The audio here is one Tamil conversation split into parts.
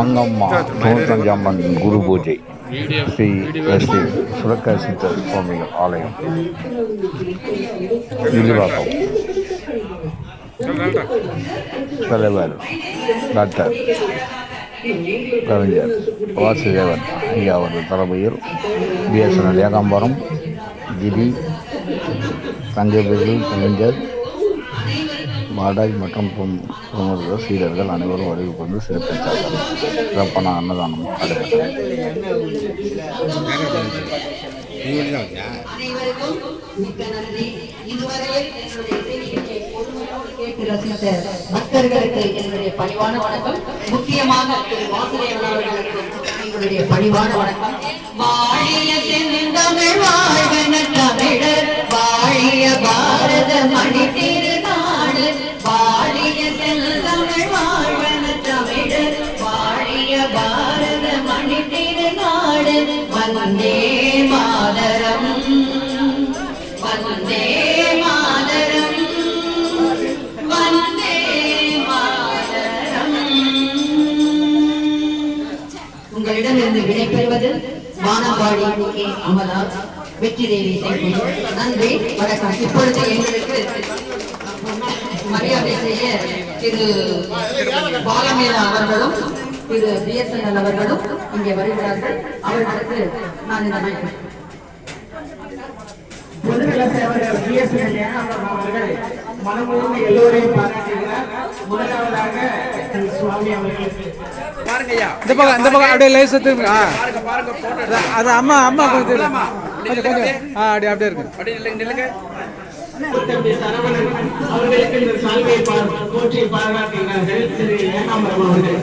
அங்கம்மா சோந்தரஞ்சாம்பன் குரு பூஜை ஸ்ரீ ஸ்ரீ சுரக்கசித்தர் சுவாமிகள் ஆலயம். விரிவாக்கம் தலைவர் டாக்டர் கவிஞர் வாசுதேவன் ஐயா அவர்கள் தலைமையில் பிஎஸ்என்எல் ஏகாம்பரம் கிரி தங்கை கவிஞர் பாடாய் மற்றும் பொம்- சீடர்கள் அனைவரும் வடிவு கொண்டு சிறப்பித்தார்கள் சிறப்பான அன்னதானம் பக்தர்களுக்கு என்னுடைய பணிவான வணக்கம் முக்கியமாக திரு வாசுதேவன் அவர்களுக்கு எங்களுடைய பணிவான வணக்கம் வாழிய வாழ்வன தமிழர் வாழிய பாரத மணி திருநாடு வாழிய தென்தமிழ் வாழ்வன தமிழர் வாழிய பாரத மணி வந்தே மாதரம் வந்தே மாதரம் வந்தே மாதரம். உங்களிடமிருந்து விடைபெறுவது கே. வெற்றி தேவி நன்றி வணக்கம். இப்பொழுது எங்களுக்கு மரியாதை செய்ய திரு பாலமேலா அவர்களும் திரு பிஎஸ்என்எல் அவர்களும் இங்கே வருகிறார்கள். அவர்களுக்கு நான் இந்த மைக் பொதுநல சேவகர் பிஎஸ்என் அவர்கள் மனமுழுந்து எல்லோரையும் பாராட்டுகிறார். முதலாவதாக திரு சுவாமி அவர்களுக்கு. இந்த பக்கம் இந்த பக்கம் அப்படியே லேசா திரும்பி ஆ. அது- அம்மா அம்மா. கொஞ்சம் கொஞ்சம் ஆ அப்படியே அப்படியே இருக்கு. தம்பி சரவணன் அவர்களுக்கு இந்த சால்வையை பா- போற்றி பாராட்டுகிறார்கள். திரு ஏகாம்பரம் அவர்கள்.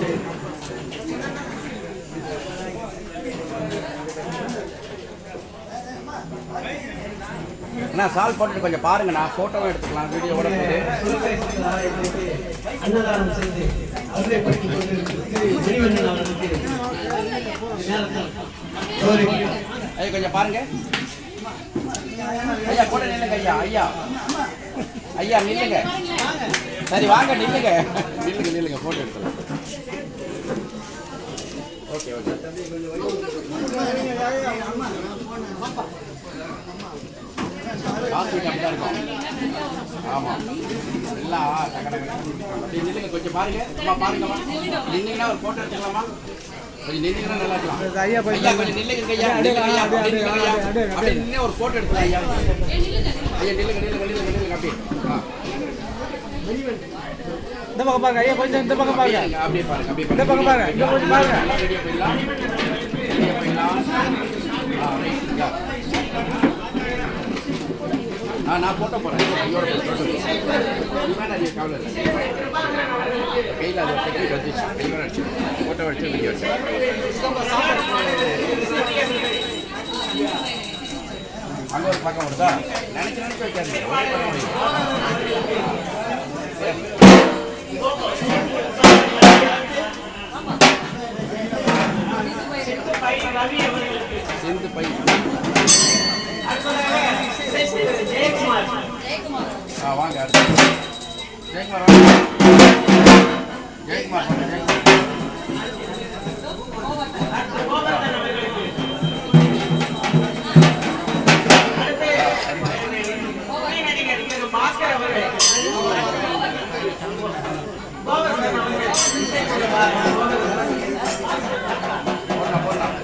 அண்ணா சால் போட்டுட்டு கொஞ்சம் பாருங்க. நான் போட்டோவும் எடுத்துக்கலாம் வீடியோவோட அன்னதானம் செய்து அவரை பற்றி கொண்டிருக்கிற திரு மணிவண்ணன் அவர்களுக்கு நேரத்தில் அவருக்கு ஐயா கொஞ்சம் பாருங்க. ஐயா கூட நில்லுங்க ஐயா ஐயா. ஐயா நில்லுங்க. சரி வாங்க நில்லுங்க. நில்லுங்க நில்லுங்க போட்டோ எடுத்துக்கலாம் ஓகே ஓகே. ஹாஸ்பிட்டல் அப்படி இருக்கும். ஆமாம் எல்லாம் டக்கு டக்கு நில்லுங்க கொஞ்சம் பாருங்க. அம்மா பாருங்கம்மா. நின்னீங்கன்னா ஒரு ஃபோட்டோ எடுத்துக்கலாமா? ஐயா போய் கொஞ்சம் நில்லுங்க ஐயா. நில்லுங்க ஐயா. அப்படி நில்லுங்க ஐயா. அப்படி நின்று ஒரு போட்டோ எடுக்கலாம் ஐயா. ஐயா நில்லுங்க நில்லுங்க நில்லுங்க நில்லுங்க அப்படி ஆ. இந்த பக்கம் பாருங்க ஐயா கொஞ்சம் இந்த பக்கம் பாருங்க. நில்லுங்க, அப்படியே பாருங்க அப்படியே இந்த பக்கம் பாருங்க இந்த கொஞ்சம் பாருங்க. நல்லா வெளியே போயிடலாம். வெளியே போயிடலாம். ஆ ரைட் யா நான் போட்டோ போடுறேன். ஐயோட போட்டோ கவலை இல்லை. கையில் அதை கட்டி வந்துச்சு கையோட அடிச்சு ஃபோட்டோ அடிச்சு வீடியோ அங்கே ஒரு பக்கம் வருதா? வைக்காதீங்க. ஒரே பக்கம் சிந்து பை. ஆ வாங்க அடுத்து. ஜெயக்குமார் வாங்க. ஜெயக்குமார் வாங்க ஜெயக்குமார். போடலாம் போடலாம்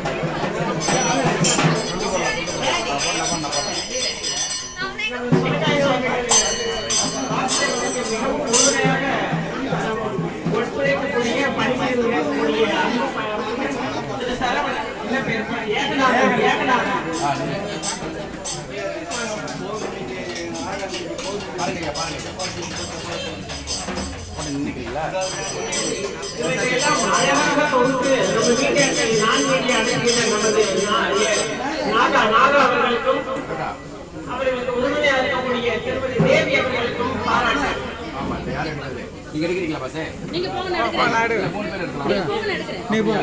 எடுக்கிறது நீங்க எடுக்கிறீங்களா பஸ்ஸே நீங்க போங்க நான் அப்பா, பேர் எடுக்கலாம் போங்க நான் எடுக்கிறேன் நீ போ